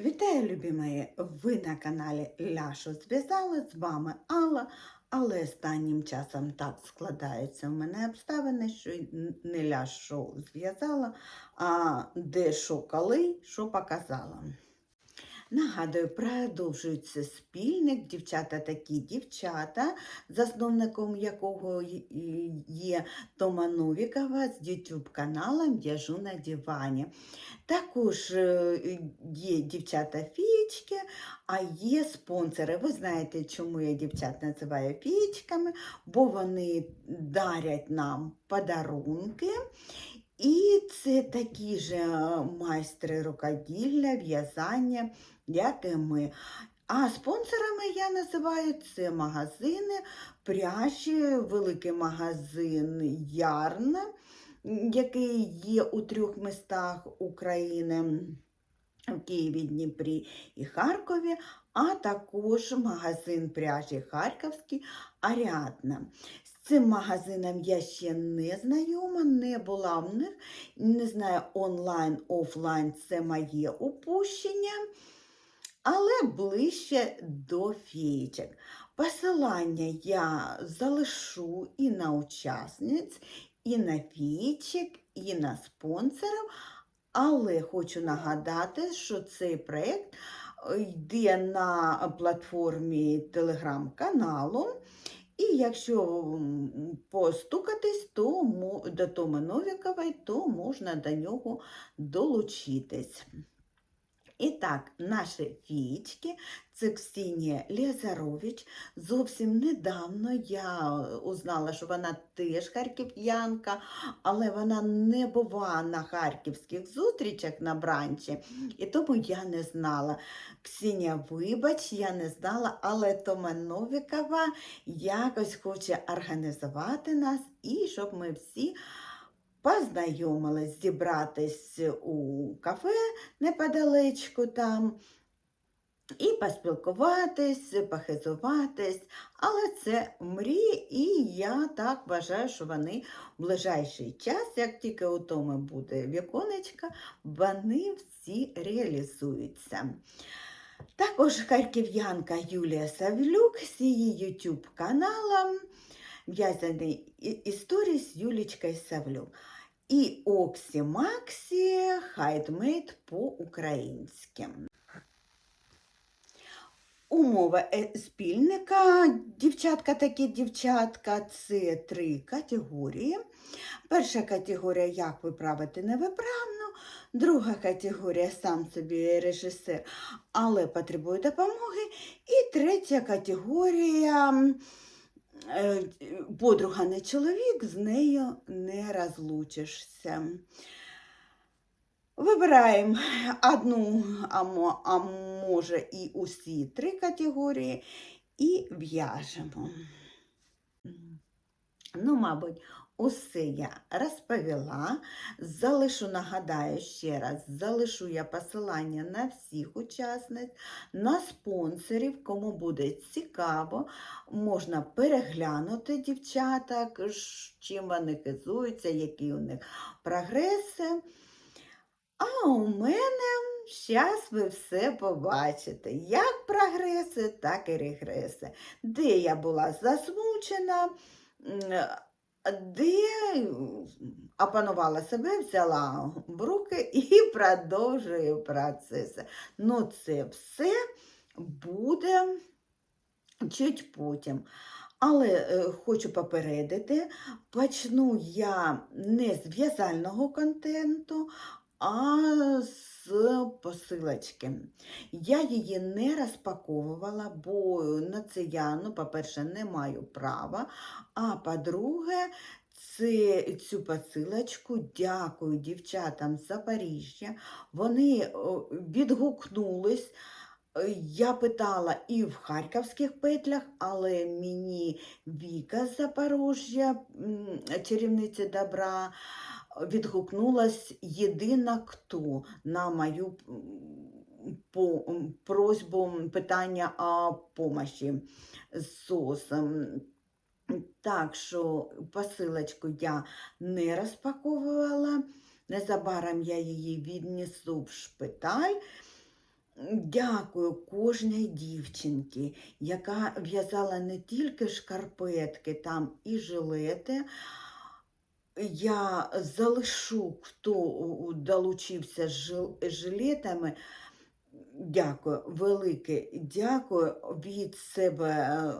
Вітаю, любі мої! Ви на каналі Ляшу зв'язали з вами Алла, але останнім часом так складаються в мене обставини, що не ляшу зв'язала, а де що коли, що показала. Нагадую, продовжується спільник Дівчата такі дівчата, засновником якого є Тома Новікова з YouTube каналом В'яжу на дивані. Також е, є дівчата фієчки, а є спонсори. Ви знаєте, чому я дівчат називаю фієчками, бо вони дарять нам подарунки. І це такі ж е, майстри рукоділля, в'язання, як і ми. А спонсорами я називаю це магазини пряжі, великий магазин Ярна, який є у трьох містах України. В Києві, Дніпрі і Харкові, а також магазин пряжі Харківський Аріадна. Цим магазином я ще не знайома, не була в них, не знаю, онлайн, офлайн це моє упущення, але ближче до фієчок. Посилання я залишу і на учасниць, і на фієчок, і на спонсорів. Але хочу нагадати, що цей проєкт е, йде на платформі телеграм-каналу. І якщо постукатись, то до Тома Новікової, то можна до нього долучитись. І так, наші фієчки це Ксенія Лєзарович. Зовсім недавно я узнала, що вона теж харків'янка, але вона не бува на харківських зустрічах на бранчі, і тому я не знала. Ксенія, вибач, я не знала, але Тома Новікова якось хоче організувати нас і щоб ми всі познайомились, зібратись у кафе неподалечку там. І поспілкуватись, похизуватись, але це мрії, і я так вважаю, що вони в ближайший час, як тільки у Томи буде віконечка, вони всі реалізуються. Також харків'янка Юлія Савлюк з її YouTube каналом В'язані історії з Юлічкою Савлюк. І Оксі Максі Хайтмейд по-українськи. Умова е, спільника, дівчатка такі дівчатка, це три категорії. Перша категорія як виправити невиправно, друга категорія сам собі режисер, але потребує допомоги. І третя категорія подруга не чоловік, з нею не розлучишся. Вибираємо одну, а може і усі три категорії і в'яжемо. Ну, мабуть, усе я розповіла. Залишу, нагадаю ще раз, залишу я посилання на всіх учасниць, на спонсорів, кому буде цікаво, можна переглянути дівчаток, чим вони хизуються, які у них прогреси. А у мене зараз ви все побачите, як прогреси, так і регреси. Де я була засмучена, де опанувала себе, взяла в руки і продовжую процеси. Ну, це все буде чуть потім. Але е, хочу попередити, почну я не з в'язального контенту, а з посилочки. Я її не розпаковувала, бо на це я, ну, по-перше, не маю права. А по-друге, цю посилочку дякую дівчатам з Запоріжжя. Вони відгукнулись. Я питала і в харківських петлях, але мені Віка з Запоріжжя, м, чарівниця добра, відгукнулась єдина хто на мою по, просьбу питання о помощі з сосом. Так що посилочку я не розпаковувала. Незабаром я її віднесу в шпиталь. Дякую кожній дівчинці, яка в'язала не тільки шкарпетки, там і жилети. Я залишу, хто долучився з жилетами. Дякую, велике дякую від себе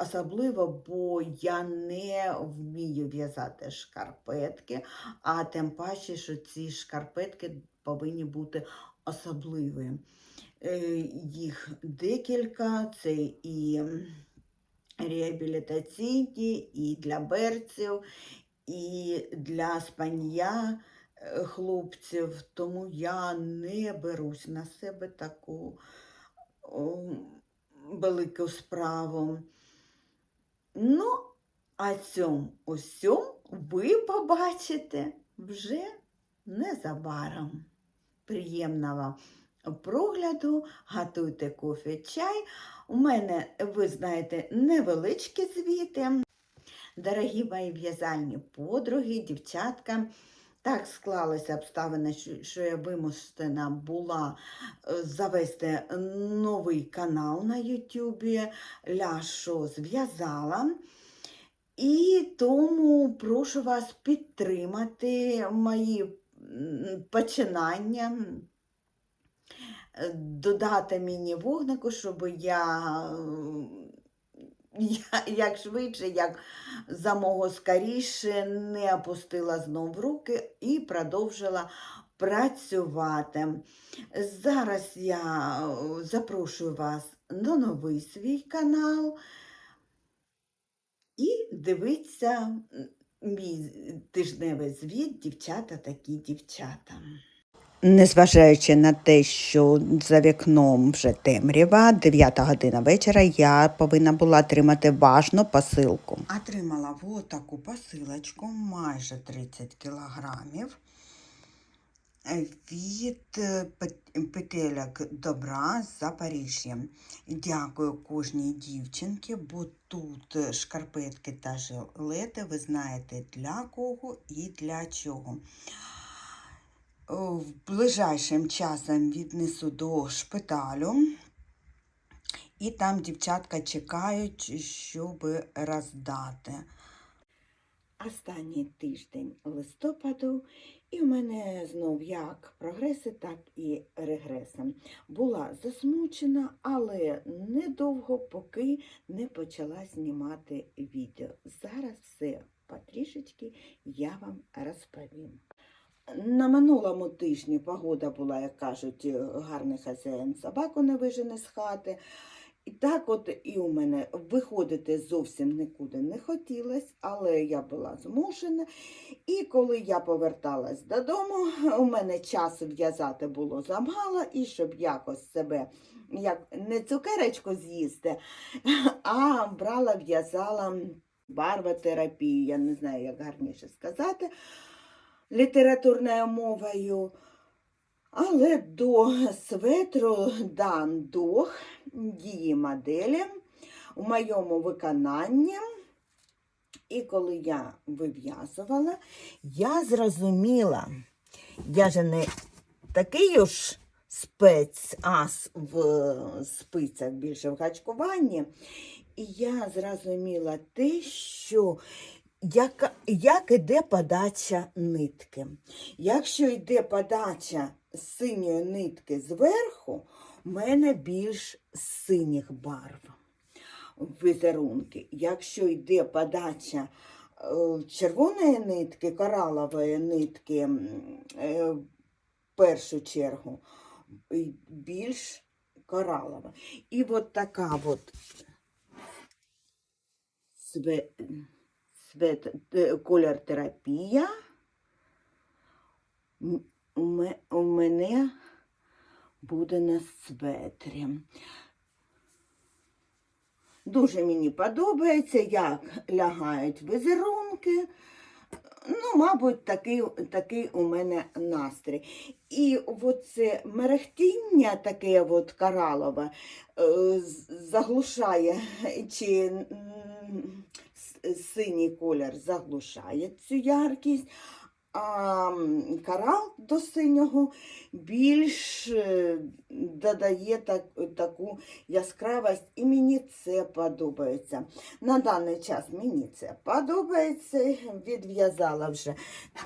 особливо, бо я не вмію в'язати шкарпетки, а тим паче, що ці шкарпетки повинні бути особливі. Е, Їх декілька, це і реабілітаційні, і для берців, і для спання е, хлопців, тому я не берусь на себе таку о, велику справу. Ну, а цьому усьому ви побачите вже незабаром. Приємного прогляду, готуйте кофе, чай. У мене, ви знаєте, невеличкі звіти. Дорогі мої в'язальні подруги, дівчатка, так склалися обставини, що- я вимушена була е, завести новий канал на Ютубі Ляшо зв'язала. І тому прошу вас підтримати мої починання, е, додати мені вогнику, щоб е, я як швидше, як замого скоріше не опустила знов руки і продовжила працювати. Зараз я е, запрошую вас на новий свій канал і дивіться мій тижневий звіт Дівчата такі дівчата. Незважаючи на те, що за вікном вже темрява, 9 година вечора, я повинна була отримати важну посилку. Отримала вот таку посилочку, майже 30 кілограмів. Від е, пет- петельок добра з Запоріжжя. Дякую кожній дівчинці, бо тут шкарпетки та жилети, ви знаєте для кого і для чого. О, В ближайшим часом віднесу до шпиталю. І там дівчатка чекають, щоб роздати. Останній тиждень листопаду, і в мене знов як прогреси, так і регреси. Була засмучена, але недовго, поки не почала знімати відео. Зараз все потрішечки я вам розповім. На минулому тижні погода була, як кажуть, е, гарний хазяїн собаку не вижене з хати. І так от і у мене виходити зовсім нікуди не хотілося, але я була змушена. І коли я поверталась додому, у мене часу в'язати було замало, і щоб якось себе як не цукерочку з'їсти, а брала, в'язала барвотерапію, я не знаю, як гарніше сказати літературною мовою. Але до светру дан дух дії моделі у моєму виконанні. І коли я вив'язувала, я зрозуміла, я же не такий уж спецас в спицях більше в гачкуванні. І я зрозуміла те, що як, як іде подача нитки. Якщо йде подача синьої нитки зверху, в мене більш синіх барв візерунки. Якщо йде подача е, червоної нитки, коралової нитки, е, в першу чергу, більш коралова. І от така от е, колір терапія у мене буде на светрі. Дуже мені подобається, як лягають візерунки. Ну, мабуть, такий, такий у мене настрій. І оце мерехтіння таке от коралове е, заглушає, чи синій колір заглушає цю яркість, А корал до синього більш е, додає так, таку яскравість, і мені це подобається. На даний час мені це подобається. Відв'язала вже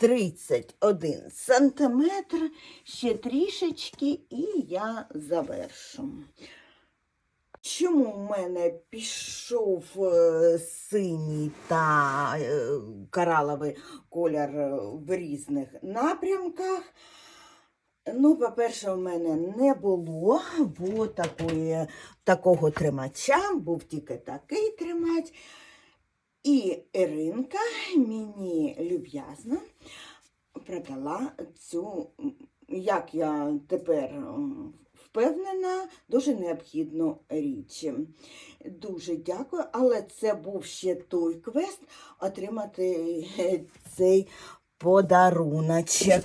31 сантиметр, ще трішечки, і я завершу. Чому в мене пішов е, синій та е, кораловий колір е, в різних напрямках? Ну, по-перше, у мене не було, бо такої, такого тримача, був тільки такий тримач. І Іринка мені люб'язно продала цю, як я тепер впевнена, дуже необхідну річ. Дуже дякую, але це був ще той квест отримати е, цей подаруночок.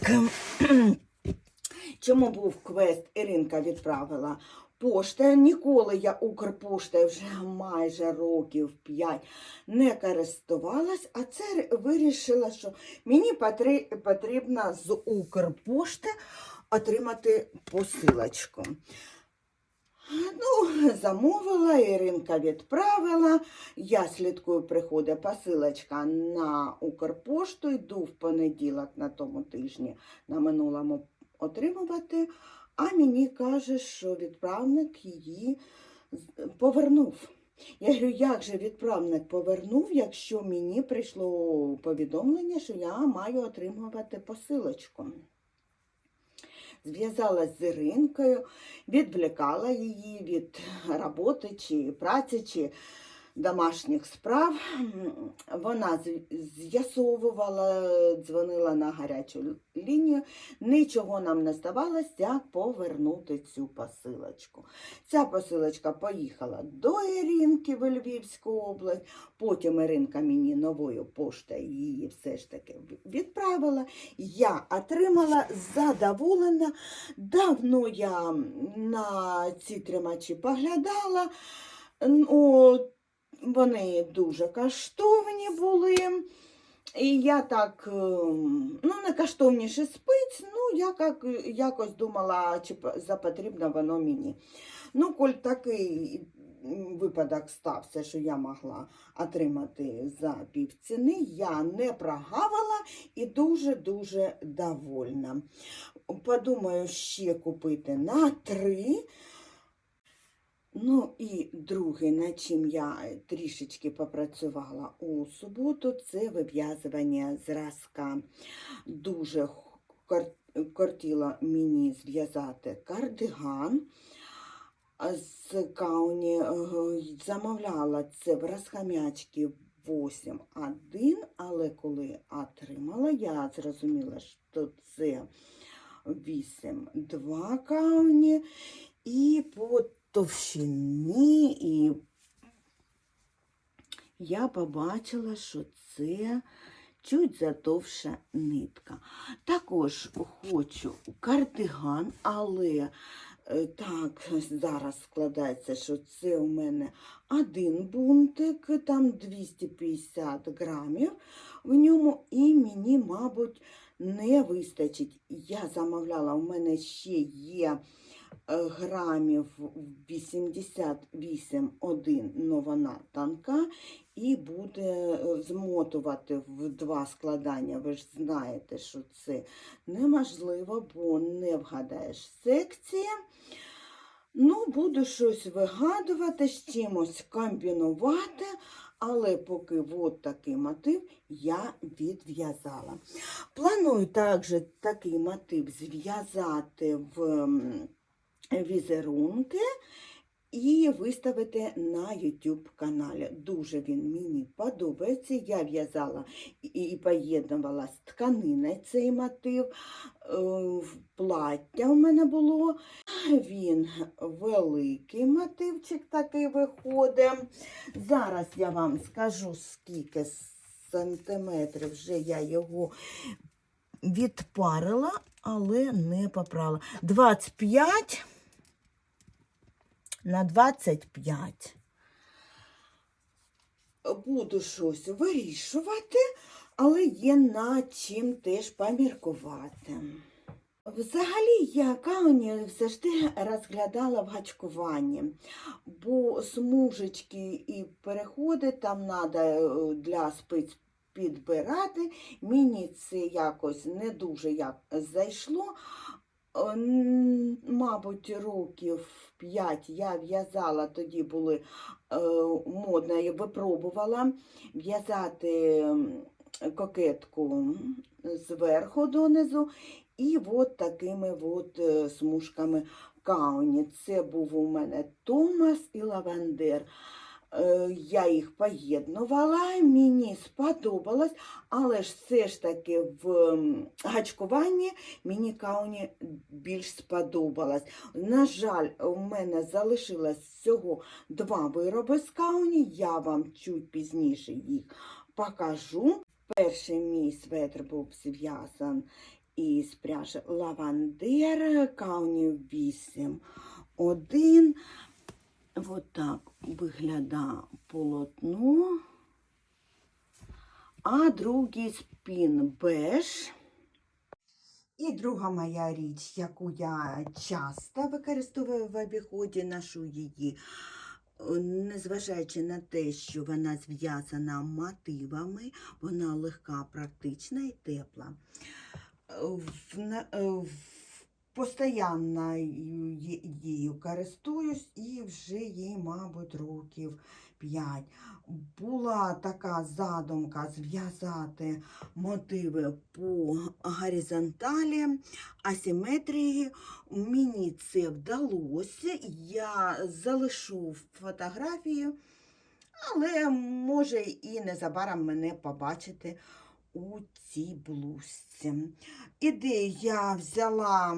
Чому був квест, Іринка відправила поштою. Ніколи я Укрпоштою вже майже років 5 не користувалась, а це вирішила, що мені потрібно з Укрпошти отримати посилочку. Ну, замовила, Іринка відправила. Я слідкую, приходить посилочка на Укрпошту, йду в понеділок на тому тижні на минулому отримувати, а мені каже, що відправник її повернув. Я говорю, як же відправник повернув, якщо мені прийшло повідомлення, що я маю отримувати посилочку. Зв'язалась з Іринкою, відвлекала її від роботи чи праці, чи домашніх справ. Вона з'ясовувала, дзвонила на гарячу лінію. Нічого нам не ставалося, як повернути цю посилочку. Ця посилочка поїхала до Іринки в Львівську область. Потім Іринка мені новою поштою її все ж таки відправила. Я отримала задоволена. Давно я на ці тримачі поглядала. Ну, вони дуже коштовні були. І я так, ем, ну, не коштовніше спиць, ну, я як, якось думала, чи запотрібно воно мені. Ну, коль такий випадок стався, що я могла отримати за півціни, я не прогавила і дуже-дуже довольна. Подумаю, ще купити на три. Ну і друге, над чим я трішечки попрацювала у суботу, це вив'язування зразка. Дуже кортіло мені зв'язати кардиган. З кауні е, замовляла це в розхам'ячки 8.1, але коли отримала, я зрозуміла, що це 8.2 кауні. І по товщині, і я побачила, що це чуть затовша нитка. Також хочу кардиган, але е, так зараз складається, що це у мене один бунтик, там 250 грамів в ньому, і мені, мабуть, не вистачить. Я замовляла, у мене ще є грамів 88,1, но вона тонка, і буде е, змотувати в два складання. Ви ж знаєте, що це неможливо, бо не вгадаєш секції. Ну, буду щось вигадувати, з чимось комбінувати, але поки от такий мотив я відв'язала. Планую також такий мотив зв'язати в візерунки і виставити на YouTube каналі. Дуже він мені подобається. Я в'язала і- поєднувала з тканиною цей мотив. Е, Плаття у мене було. Він великий мотивчик такий виходить. Зараз я вам скажу, скільки сантиметрів вже я його відпарила, але не попрала. 25 на 25. Буду щось вирішувати, але є над чим теж поміркувати. Взагалі, я кауні завжди розглядала в гачкуванні, бо смужечки і переходи там треба для спиць підбирати. Мені це якось не дуже як зайшло. Е, Мабуть, років 5 я в'язала, тоді були е, модно, я випробувала в'язати кокетку зверху донизу і от такими от е, смужками кауні. Це був у мене Томас і Лавандер. Е, я їх поєднувала, мені сподобалось, але ж все ж таки в гачкуванні мені кауні більш сподобалось. На жаль, у мене залишилось всього два вироби з кауні, я вам чуть пізніше їх покажу. Перший мій светр був зв'язаний із пряжі Лавандер, кауні 8,1. От так виглядає полотно, а другий спін беж. І друга моя річ, яку я часто використовую в обіході, ношу її, незважаючи на те, що вона зв'язана мотивами, вона легка, практична і тепла. В Постоянно її користуюсь і вже їй, мабуть, років 5. Була така задумка зв'язати мотиви по горизонталі, асиметрії. Мені це вдалося. Я залишу фотографію, але може і незабаром мене побачити у цій блузці. Ідею я взяла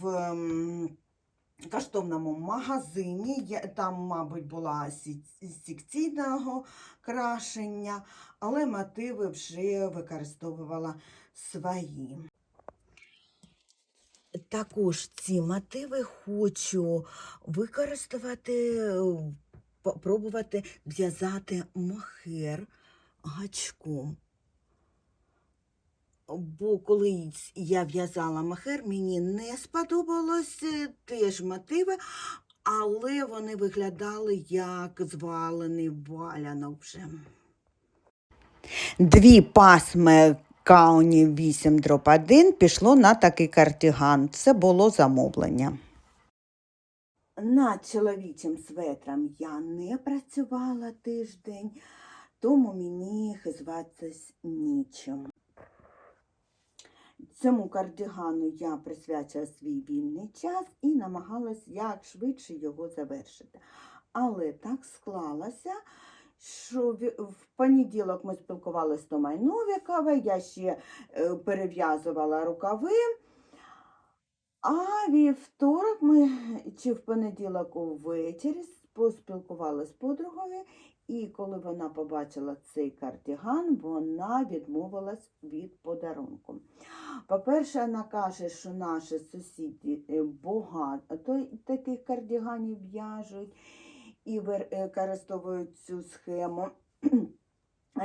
в коштовному магазині. Там, мабуть, була секційного крашення, але мотиви вже використовувала свої. Також ці мотиви хочу використати, спробувати в'язати мохер гачком. Бо колись я в'язала махер, мені не сподобалось е, теж мотиви, але вони виглядали як звалений валянок вже. Дві пасми Кауні 8 дроп 1 пішло на такий кардіган. Це було замовлення. Над чоловічим светром я не працювала тиждень, тому мені хизватися нічим. Цьому кардигану я присвячила свій вільний час і намагалась як швидше його завершити. Але так склалося, що в- понеділок ми спілкувалися з Томою Новіковою, я ще е, перев'язувала рукави. А вівторок ми чи в понеділок увечері поспілкувалися з подругою, і коли вона побачила цей кардиган, вона відмовилась від подарунку. По-перше, вона каже, що наші сусіди е, багато таких кардиганів в'яжуть і використовують цю схему.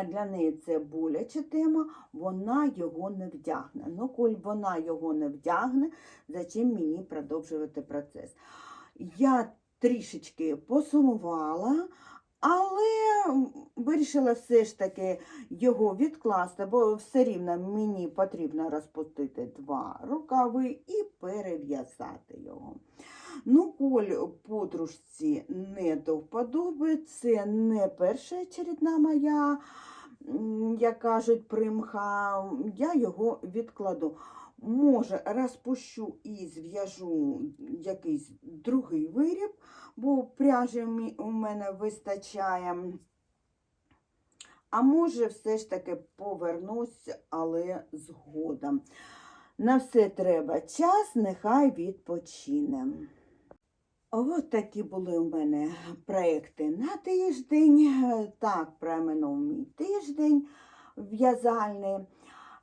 Для неї це боляча тема, вона його не вдягне. Ну, коль вона його не вдягне, зачем мені продовжувати процес? Я трішечки посумувала, але вирішила все ж таки його відкласти, бо все рівно мені потрібно розпустити два рукави і перев'язати його. Ну, коль подружці не до вподоби, це не перша очередна моя, як кажуть, примха, я його відкладу. Може, розпущу і зв'яжу якийсь другий виріб, бо пряжі у мене вистачає. А може, все ж таки повернусь, але згодом. На все треба час, нехай відпочине. От такі були у мене проекти на тиждень. Так, проминув мій тиждень в'язальний.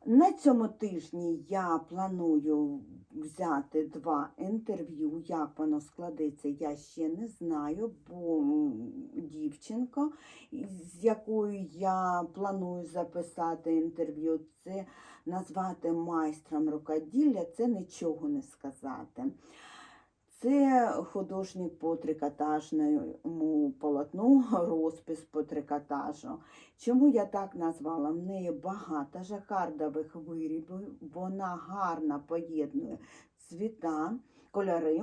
На цьому тижні я планую взяти два інтерв'ю. Як воно складеться, я ще не знаю, бо дівчинка, з якою я планую записати інтерв'ю, це назвати майстром рукоділля, це нічого не сказати. Це художник по трикотажному полотну, розпис по трикотажу. Чому я так назвала? В неї багато жакардових виробів, вона гарно поєднує цвіта, кольори.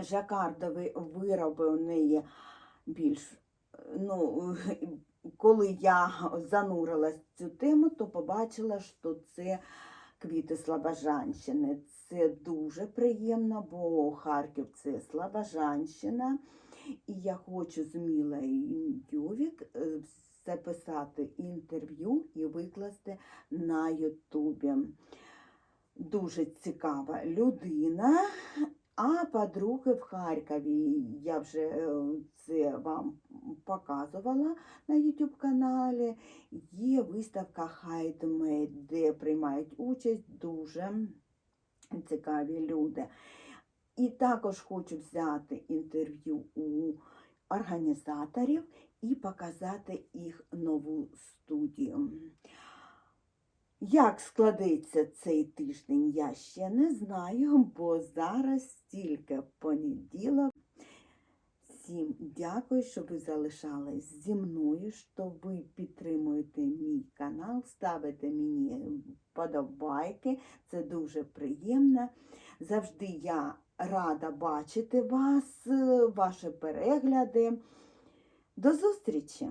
Жакардові вироби у неї більш, ну, коли я занурилась в цю тему, то побачила, що це квіти Слобожанщини. Це дуже приємно, бо Харків це Слобожанщина. І я хочу з Йовік е, записати інтерв'ю і викласти на Ютубі. Дуже цікава людина. А по-друге, в Харкові я вже е, це вам показувала на YouTube каналі. Є виставка Handmade, де приймають участь дуже цікаві люди. І також хочу взяти інтерв'ю у організаторів і показати їх нову студію. Як складеться цей тиждень, я ще не знаю, бо зараз тільки понеділок. Всім дякую, що ви залишались зі мною, що ви підтримуєте мій канал, ставите мені подобайки. Це дуже приємно. Завжди я рада бачити вас, ваші перегляди. До зустрічі!